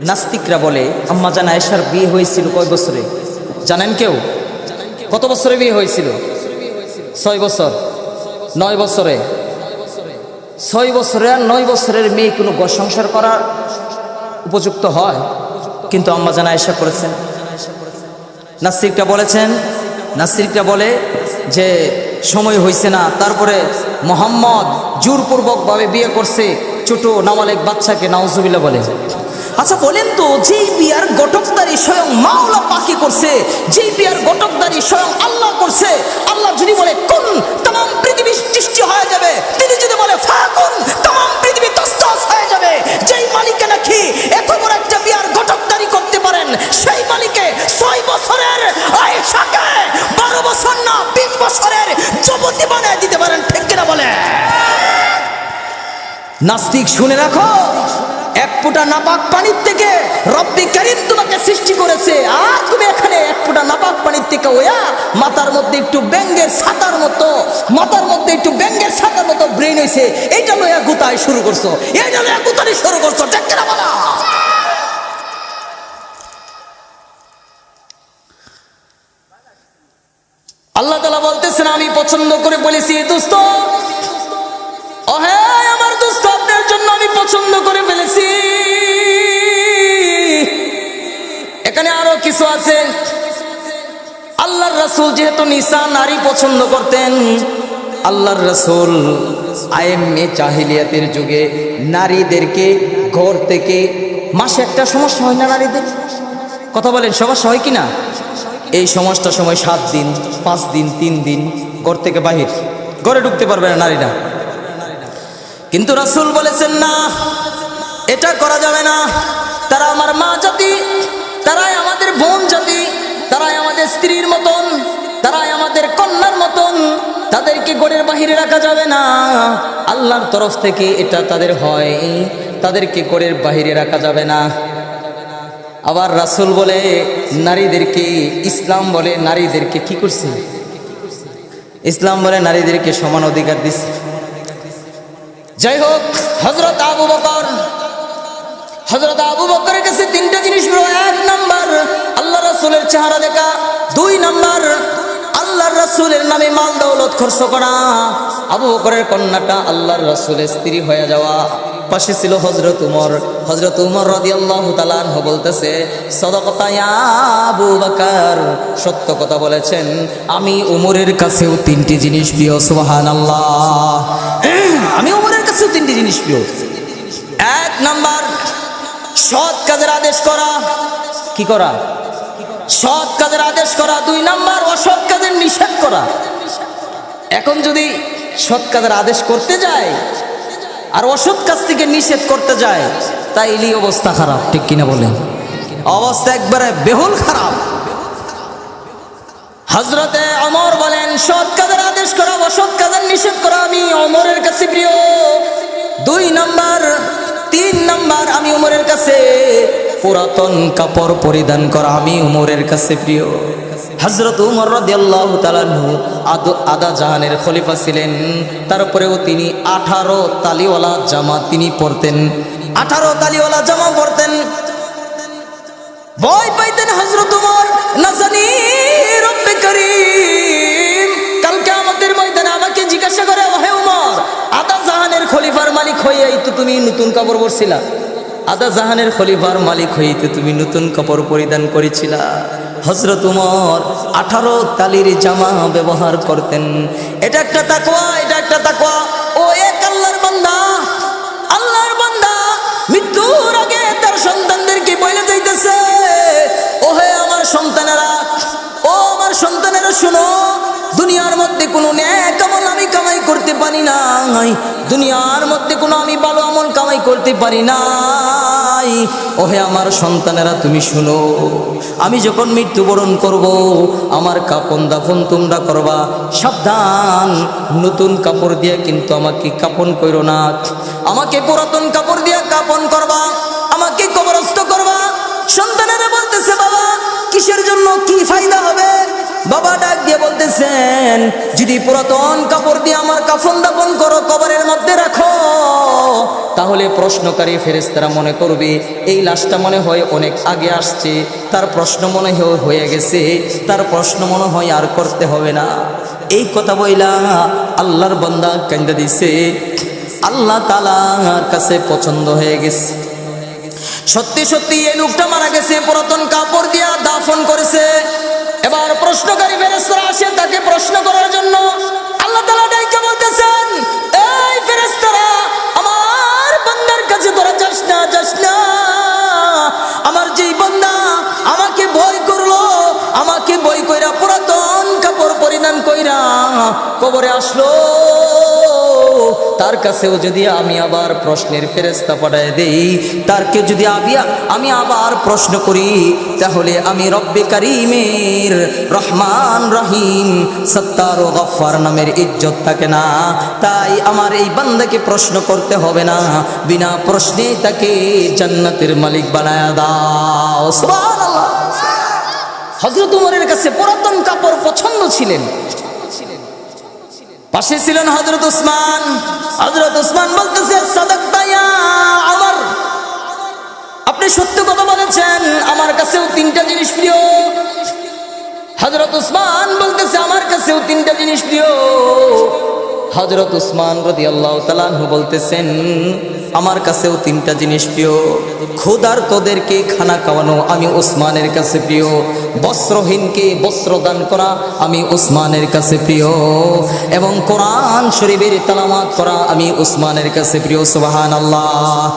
নাস্তিকরা বলে, আম্মা জান আয়েশার বিয়ে হয়েছিল কয় বছরে? জানেন কেউ? কত বছরে বিয়ে হয়েছিল? ছয় বছর। নয় বছরে। ছয় বছরে আর নয় বছরের মেয়ে কোনো সংসার করার উপযুক্ত হয়? কিন্তু আম্মা জান আয়েশা করেছেন। নাস্তিকটা বলেছেন, নাস্তিকটা বলে যে, সময় হয়েছে না। তারপরে মোহাম্মদ জোরপূর্বকভাবে বিয়ে করছে ছোট নামালেক বাচ্চাকে নাউজুবিল্লা বলে। আচ্ছা বলেন তো, যেই বিয়ার গটকদারি স্বয়ং মাওলা পাকি করছে, যেই বিয়ার গটকদারি স্বয়ং আল্লাহ করছে, আল্লাহ যদি বলে, কোন তাম পৃথিবী সৃষ্টি হয়ে যাবে। তিনি যদি বলে ফাকুন তাম পৃথিবী তস্তস হয়ে যাবে। যেই মালিকে নাকি এত বড় একটা বিয়ার গটকদারি করতে পারেন, সেই মালিকে ছয় বছরের আয়েশাকে বারো বছর না, বিশ বছরের যুবতী বানিয়ে দিতে পারেন, ঠিক কিনা বলে নাস্তিক শুনে রাখো। এক ফোঁটা নাপাক পানির থেকে রব্বি করিম তোমাকে সৃষ্টি করেছে। আর তুমি এখানে এক ফোঁটা নাপাক পানির থেকে ওয়া, মাথার মধ্যে একটু ব্যাঙ্গের ছাতার মতো, মাথার মধ্যে একটু ব্যাঙ্গের ছাতার মতো ব্রেন হয়েছে এইটা লইয়া গুতায় শুরু করছ। এইটা লইয়া গুতানি শুরু করছ। কিনা বলা? আল্লাহ তালা বলতেছেন, আমি পছন্দ করে বলেছি দোস্ত। পছন্দ করে ফেলেছি। এখানে আরও কিছু আছে। আল্লাহর রাসূল যেহেতু নিসা, নারী পছন্দ করতেন, আল্লাহর রাসূল আইএমএ চাহিলিয়াতের যুগে নারীদেরকে ঘর থেকে, মাসে একটা সমস্যা হয় না নারীদের? কথা বলেন সমস্যা হয় কি না? এই সমস্যার সময় সাত দিন, পাঁচ দিন, তিন দিন ঘর থেকে বাহির। ঘরে ঢুকতে পারবে না নারীরা। কিন্তু রাসূল বলেছেন, না, এটা করা যাবে না। তারা আমার মা জাতি, তারাই আমাদের বোন জাতি, তারাই আমাদের স্ত্রীর মতন, তারাই আমাদের কন্যার মতন। তাদেরকে গড়ের বাহিরে রাখা যাবে না। আল্লাহর তরফ থেকে এটা তাদের হয়। তাদেরকে গড়ের বাহিরে রাখা যাবে না। আবার রাসূল বলে, নারীদেরকে ইসলাম বলে নারীদেরকে কি করছে? ইসলাম বলে, নারীদেরকে সমান অধিকার দিচ্ছে। যাই হোক হজরত আবু বকর হজরত আবু বকরের কাছে তিনটা জিনিস এক নাম্বার আল্লাহ রাসূলের চেহারা দেখা, দুই নাম্বার, আল্লাহর রাসূলের নামে মাল দৌলত খরচ করা, আবু বকরের কন্যাটা আল্লাহর রাসূলের স্ত্রী হয়ে যাওয়া। পাশে ছিল হজরত উমর হজরত উমর রাদিয়াল্লাহু তাআলা আনহু বলতেছে আবু বকর। সত্য কথা বলেছেন, আমি উমরের কাছেও তিনটি জিনিস প্রিয়, সুবহানাল্লাহ। আমি উমরের কাছেও তিনটি জিনিস প্রিয়। এক নাম্বার সৎ কাজের আদেশ করা। কি করা? সৎ কাজের আদেশ করা। দুই নাম্বার অসৎ কাজের নিষেধ করা। এখন যদি সৎ কাজের আদেশ করতে যায় আর অসৎ কাজ থেকে নিষেধ করতে যায় তাইলেই অবস্থা খারাপ ঠিক কিনা বলেন? অবস্থা একবারে বেহুল খারাপ। হজরতে অমর বলেন, সৎ কাজের আদেশ করা অসৎ কাজের নিষেধ করা আমি অমরের কাছে প্রিয়। দুই নাম্বার, তিন নাম্বার, আমি উমরের কাছে পুরাতন কাপড় পরিধান করা আমি উমরের কাছে প্রিয়। হজরত উমর রাদিয়াল্লাহু তাআলাহু আদা জাহানের খলিফা ছিলেন। তারপরেও তিনি আঠারো তালিওয়ালা জামা তিনি পরতেন। আঠারো তালিওয়ালা জামা পরতেন। ভয় পাইতেন হজরত উমর। না জানি রব্বে করিম, কালকে আমাদের ময়দানে আমাকে জিজ্ঞাসা করে হে উমর, আদা জাহানের খলিফার মালিক হইয়াই তো তুমি নতুন কাপড় পরছিলা? আদা জাহানের খলিফার মালিক হইতে তুমি নতুন কাপড় পরিধান করেছিলা। হজরত উমর আঠারো তালির জামা ব্যবহার করতেন। এটা একটা তাকওয়া, এটা একটা তাকওয়া। সন্তানেরা, ও আমার সন্তানেরা, শুনো, দুনিয়ার মধ্যে কোনো ন্যাক আমল আমি কামাই করতে পারি নাই। দুনিয়ার মধ্যে কোনো আমি ভালো আমল কামাই করতে পারি নাই। ওহে আমার সন্তানেরা, তুমি শুনো, আমি যখন মৃত্যুবরণ করব, আমার কাপন দাফন তোমরা করবা। সাবধান, নতুন কাপড় দিয়ে কিন্তু আমাকে কাপন করো না। আমাকে পুরাতন কাপড় দিয়ে কাপন করবা, আমাকে কবরস্থ করবা। বাবা কিসের জন্য কি ফায়দা হবে? বাবা ডাক দিয়ে বলতেছেন, যদি পুরাতন কাপড় দিয়ে আমার কাফন দাফন করো, কবরের মধ্যে রাখো। তাহলে প্রশ্নকারী ফেরেস্তারা মনে করবে, এই লাশটা মনে হয় অনেক আগে আসছে। তার প্রশ্ন মনে হয় হয়ে গেছে। তার প্রশ্ন মনে হয় আর করতে হবে না। এই কথা বইলা আল্লাহর বন্দা কেন্দ্র দিছে। আল্লাহ তালার কাছে পছন্দ হয়ে গেছে। সত্যি সত্যি এই লোকটা মারা গেছে, পুরাতন কাপড় দিয়া দাফন করেছে। এবার প্রশ্নকারী ফেরেস্তারা আসে তাকে প্রশ্ন করার জন্য। আল্লাহ তালা ডাইকে বলতেছেন, এই ফেরেস্তারা আমার বান্দার কাছে তোরা যাস না যাস না। আমার যেই বান্দা আমাকে ভয় করল, আমাকে বই কইরা পুরাতন কাপড় পরিধান কইরা কবরে আসলো। তার কাছেও যদি আমি আবার প্রশ্নের ফেরেস্তা পাঠায় দেই তারকে যদি আমি আমি আবার প্রশ্ন করি, তাহলে আমি রব্বে কারিমের রহমান রহিম, সত্তার ও গফার নামের ইজ্জত থাকে না। তাই আমার এই বান্দাকে প্রশ্ন করতে হবে না। বিনা প্রশ্নে তাকে জান্নাতের মালিক বানায় দাও। হজরত উমরের কাছে পুরাতন কাপড় পছন্দ ছিলেন। পাশে ছিলেন হজরত উসমান হজরত উসমান বলতেছে আমার। আপনি সত্য কথা বলেছেন, আমার কাছেও তিনটা জিনিস প্রিয়। হজরত উসমান বলতেছে, আমার কাছেও তিনটা জিনিস প্রিয়। হজরত উসমান রদি আল্লাহ বলতেছেন আমার কাছেও তিনটা জিনিস প্রিয়। ক্ষুদার তোদেরকে খানা খাওয়ানো, আমি উসমানের কাছে প্রিয়। বস্ত্রহীনকে বস্ত্র দান করা, আমি উসমানের কাছে প্রিয়। এবং কোরআন শরীফের তালামাত করা, আমি উসমানের কাছে প্রিয়। সুবাহান আল্লাহ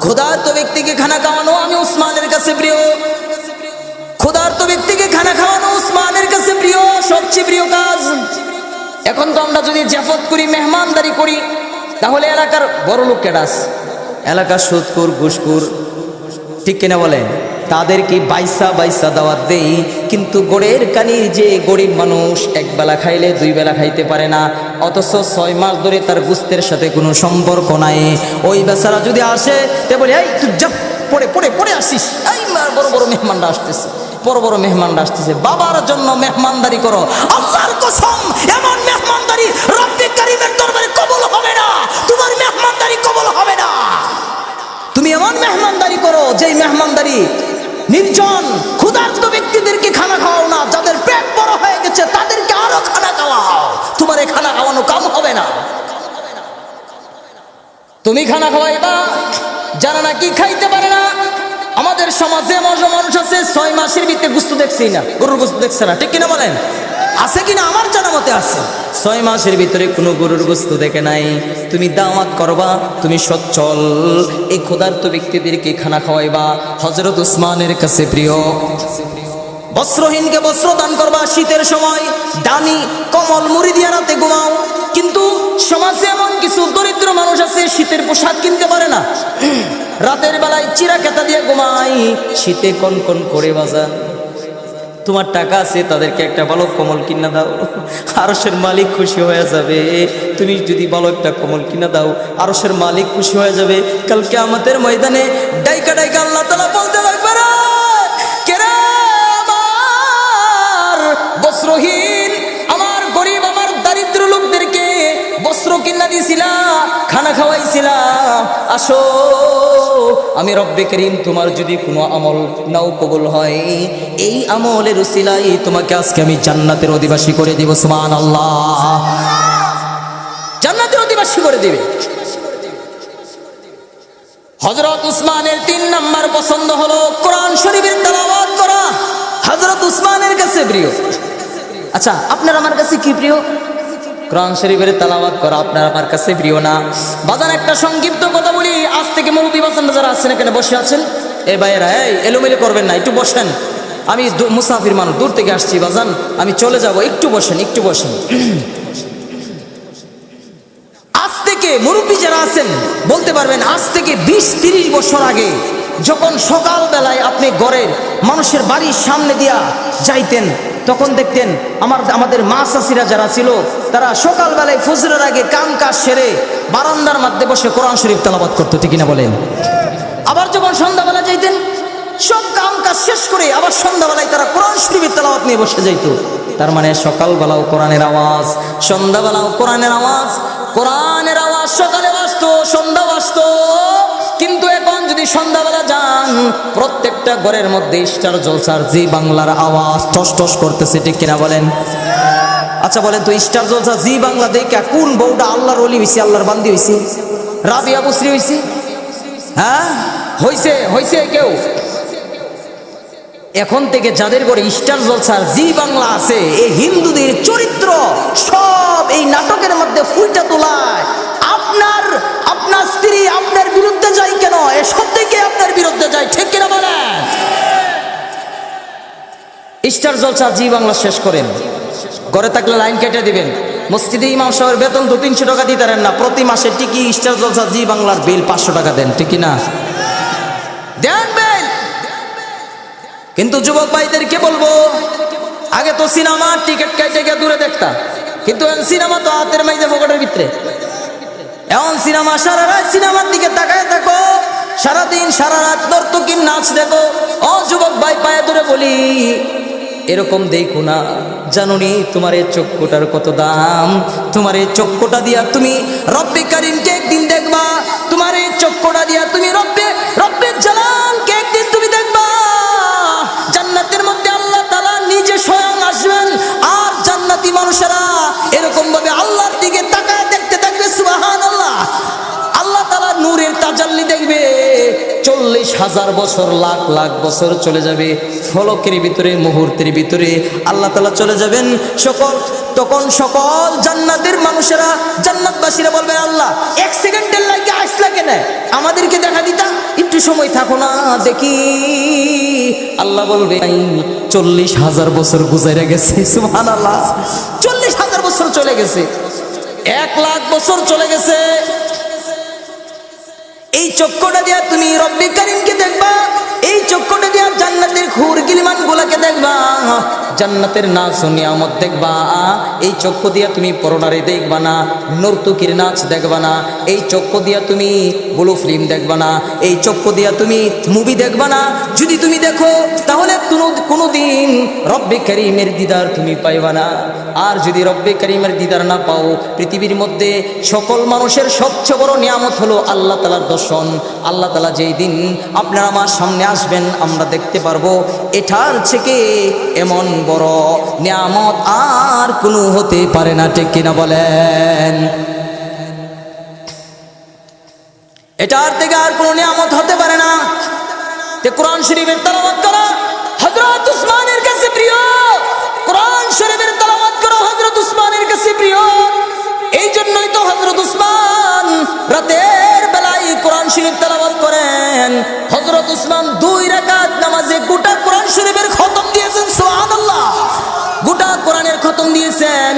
ক্ষুধার্ত ব্যক্তিকে খানা খাওয়ানো, আমি উসমানের কাছে প্রিয়। ক্ষুধার্ত ব্যক্তিকে খানা খাওয়ানো, উসমানের কাছে প্রিয়। সবচেয়ে প্রিয় কাজ। এখন তো আমরা যদি জাফত করি, মেহমানদারি করি তাহলে এলাকার বড় লোক কেডাস এলাকার সুদকুর ঘুসকুর ঠিক কিনা বলেন তাদেরকে বাইসা বাইসা দাওয়াত দেই? কিন্তু গোড়ের কানির যে গরিব মানুষ এক বেলা খাইলে দুই বেলা খাইতে পারে না, অথচ ছয় মাস ধরে তার গুস্তের সাথে কোনো সম্পর্ক নাই। ওই বেচারা যদি আসে, তে বলি, এই, তুই যা, পড়ে পড়ে পড়ে আসিস। এই বড় বড় মেহমানরা আসতেছে। বড় বড় মেহমানরা আসতেছে, বাবার জন্য মেহমানদারি করো। আল্লাহর কসম, এমন মেহমানদারি রব্বি কারিমের দরবারে কবুল হবে না। তোমার মেহমানদারি কবুল হবে না। তুমি এমন মেহমানদারি করো, যেই মেহমানদারি নির্জন, ক্ষুধার্ত ব্যক্তিদেরকে খানা খাওয়াও না, যাদের পেট বড় হয়ে গেছে, তাদেরকে আরও খানা খাওয়াও। তোমার খানা খাওয়ানো কাম হবে না। তুমি খানা খাওয়াইবা, যারা নাকি খাইতে পারে না আমাদের সমাজে এমন মানুষ আছে, ছয় মাসের ভিতরে গুস্তু দেখছেই না, গরুর গুস্তু দেখছে না, ঠিক কিনা বলেন? আছে কিনা আমার জানা মতে আছে। ছয় মাসের ভিতরে কোনো গরুর বস্তু দেখে নাই। তুমি দাওয়াত করবা, তুমি সচ্ছল। এই ক্ষুধার্ত ব্যক্তিদেরকে খানা খাওয়াইবা। হজরত উসমানের কাছে প্রিয়। বস্ত্রহীনকে বস্ত্র দান করবা শীতের সময়। ডানি কমল মুড়ি দিয়া রাতে ঘুমাও। কিন্তু সমাজে এমন কিছু দরিদ্র মানুষ আছে, শীতের পোশাক কিনতে পারে না। রাতের বেলায় চিরা কেতা দিয়ে ঘুমাই শীতে কন কন করে বাজান। তোমার টাকা আছে তাদেরকে একটা বালক কমল কিনা দাও। আরসের মালিক খুশি হয়ে যাবে। তুমি যদি ভালো একটা কমল কিনা দাও আরসের মালিক খুশি হয়ে যাবে। কালকে আমাদের ময়দানে ডাইকা ডাইকা আল্লাহ তালা বলতে লাগবে রে, কে আমার বস্ত্রহীন কিনা দিছিলা খানা খাওয়াইছিলাম। আসো, আমি রব্বে করিম, তোমার যদি কোনো আমল নাও কবুল হয়, এই আমলের উসিলাই তোমাকে আজকে আমি জান্নাতের অধিবাসী করে দিব সুমান আল্লাহ জান্নাতের অধিবাসী করে দিবে। হজরত উসমানের তিন নাম্বার পছন্দ হলো কোরআন শরীফের তেলাওয়াত করা। হজরত উসমানের কাছে প্রিয়। আচ্ছা আপনার আমার কাছে কি প্রিয়? কোরআন শরীফের তেলাওয়াত করা আপনার আমার কাছে প্রিয় না। বাজার একটা সংক্ষিপ্ত কথা বলি, আজ থেকে মুরব্বী বাসান যারা আছেন, এখানে বসে আছেন, এ ভাইয়েরা, এই এলোমেলো করবেন না, একটু বসেন। আমি মুসাফির মানুষ, দূর থেকে আসছি বাজান, আমি চলে যাব, একটু বসেন একটু বসেন। আজ থেকে মুরব্বী যারা আছেন, বলতে পারবেন আজ থেকে বিশ তিরিশ বছর আগে, যখন সকালবেলায় আপনি ঘরের মানুষের বাড়ির সামনে দিয়া যাইতেন তখন দেখতেন আমার, আমাদের মা চাষিরা যারা ছিল, তারা সকালবেলায় ফজরের আগে কাম কাজ সেরে বারান্দার মধ্যে বসে কোরআন শরীফ তালাবাদ করতো, ঠিক কিনা বলেন? আবার যখন সন্ধ্যাবেলা যাইতেন, সব কাম কাজ শেষ করে আবার সন্ধ্যাবেলায় তারা কোরআন শরীফের তেলাওয়াত নিয়ে বসে যাইতো। তার মানে সকালবেলাও কোরআনের আওয়াজ, সন্ধ্যাবেলাও কোরআনের আওয়াজ কোরআনের আওয়াজ সকালে বাসতো সন্ধ্যা বাসতো কিন্তু যদি সন্ধ্যাবেলা যান, প্রত্যেকটা ঘরের মধ্যে স্টার জলসার জি বাংলার আওয়াজ টস টস করতেছে, ঠিক কিনা বলেন? আচ্ছা বলেন তো, স্টার জলসা জি বাংলা দেখে কোন বউটা আল্লাহর অলি হয়েছে আল্লাহর বান্দি হয়েছে রাবিয়া বসরি হয়েছে হ্যাঁ? হয়েছে হয়েছে কেউ? এখন থেকে যাদের ঘরে স্টার জলসার জি বাংলা আছে, এই হিন্দুদের চরিত্র সব এই নাটকের মধ্যে ফুলটা তোলায়। আপনার আপনার স্ত্রী আপনার বিরুদ্ধে যায় কেন? এসব থেকে আপনার বিরুদ্ধে যায়? ঠিক কিনা বলেন? স্টার জলসা জি বাংলা শেষ করেন। ঘরে থাকলে লাইন কেটে দিবেন। মসজিদে ইমাম সাহেবের বেতন দু তিনশো টাকা দিতে না। প্রতি মাসে টিকি স্টার জলসা জি বাংলার বিল পাঁচশো টাকা দেন ঠিকই না দেন বিল। কিন্তু যুবক ভাইদেরকে বলব, আগে তো সিনেমা টিকিট কেটে গিয়ে দূরে দেখতাম। কিন্তু সিনেমা তো হাতের মাইজে পকেটের ভিতরে। এমন সিনেমা, সারা রাত সিনেমার দিকে তাকায় থাকো সারাদিন, সারা রাত নর্তকীর নাচ দেখো। অ যুবক ভাই পায়ে ধরে বলি, এরকম দেখো না। জানুনি, তোমার এই চক্ষুটার কত দাম? তোমার এই চক্ষুটা দিয়া তুমি রব্বে কারিমকে একদিন দেখবা। তোমার এই চক্ষুটা দিয়া তুমি রব্বে হাজার বছর, লাখ লাখ বছর চলে যাবে। ফলকের ভিতরে, মুহূর্তের ভিতরে আল্লাহ তালা চলে যাবেন। সকল তখন সকল জান্নাতের মানুষেরা জান্নাতবাসীরা বলবে, আল্লাহ, এক সেকেন্ডের লাগে আসলা কেন? আমাদেরকে দেখা দিতা? একটু সময় থাকো না, দেখি। আল্লাহ বলবে চল্লিশ হাজার বছর গুজারে গেছে। সুহান আল্লাহ চল্লিশ হাজার বছর চলে গেছে। এক লাখ বছর চলে গেছে। এই চক্ষুটা দিয়া তুমি রব্বি কারিমকে দেখবা, এই চক্ষুটা দিয়া জান্নাতের খুর গিলিমান গুলাকে দেখবা। জান্নাতের নাচ নিয়ামত দেখবা। এই চক্ষু দিয়া তুমি পরনারে দেখবা না, নর্তুকির নাচ দেখবা না। এই চক্ষু দিয়া তুমি ব্লু ফিল্ম দেখবা না। এই চক্ষু দিয়া তুমি মুভি দেখবা না। যদি তুমি দেখো, তাহলে কোনো দিন রব্বে করিমের দিদার তুমি পাইবা না। আর যদি রব্বে করিমের দিদার না পাও, পৃথিবীর মধ্যে সকল মানুষের সবচেয়ে বড় নিয়ামত হলো আল্লাহ তালার দর্শন। আল্লাহ তালা যেই দিন আপনারা আমার সামনে আসবেন, আমরা দেখতে পারব। এটার থেকে এমন বড়। নিয়ামত আর কোনো হতে পারে না, ঠিক কিনা বলেন? এটার থেকে আর কোনো নিয়ামত হতে পারে না। কোরআন শরীফের তালাবাত করা। হযরত উসমানের কাছে প্রিয়। কোরআন শরীফের তালাবাত করা, হযরত উসমানের কাছে প্রিয়। এই জন্যই তো হযরত উসমান রাতের গোটা কোরআনের খতম দিয়েছেন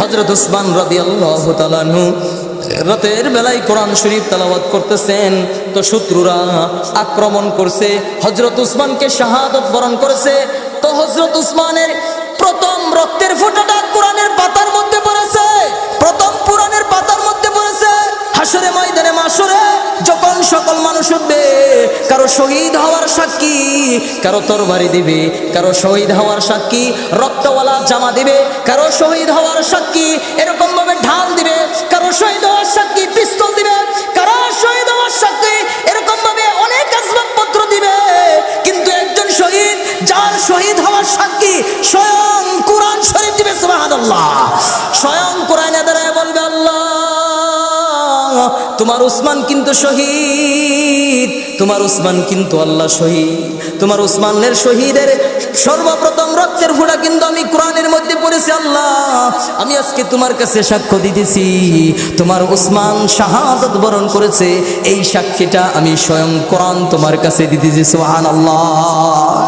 হযরত উসমান তাআলা আনহু। রাতের বেলায় কোরআন শরীফ তালাবাত করতেছেন, তো শত্রুরা আক্রমণ করছে হজরত উসমানকে শাহাদত বরণ করেছে, তো হজরত উসমানের প্রথম রক্তের ফোঁটাটা কোরআনের পাতার মধ্যে পড়েছে, প্রথম পুরাণের পাতার মধ্যে পড়েছে হাসরে ময়দানে যখন সকল মানুষ উঠবে, কারও শহীদ হওয়ার সাক্ষী, কারও তরবারি দিবে, কারও শহীদ হওয়ার সাক্ষী, রক্তওয়ালা জামা দিবে, কারও শহীদ হওয়ার সাক্ষী এরকম ভাবে ঢাল দিবে, কারও শহীদ হওয়ার সাক্ষী, পিস্তল দিবে, কারও শহীদ হওয়ার সাক্ষী এরকম ভাবে অনেক আসবাবপত্র দিবে। কিন্তু একজন শহীদ, যার শহীদ হওয়ার সাক্ষী, স্বয়ং কোরআন শরীফ দিবে, সুবহানাল্লাহ। স্বয়ং কোরআনে আল্লাহ তোমার উসমান কিন্তু শহীদ, তোমার উসমান কিন্তু আল্লাহ শহীদ, তোমার উসমানের শহীদের সর্বপ্রথম রক্তের ফোঁটা কিন্তু আমি কোরআনের মধ্যে পড়েছি, আল্লাহ, আমি আজকে তোমার কাছে সাক্ষ্য দিতেছি, তোমার উসমান শাহাদত বরণ করেছে, এই সাক্ষীটা আমি স্বয়ং কোরআন তোমার কাছে দিতেছি, সুবহানাল্লাহ।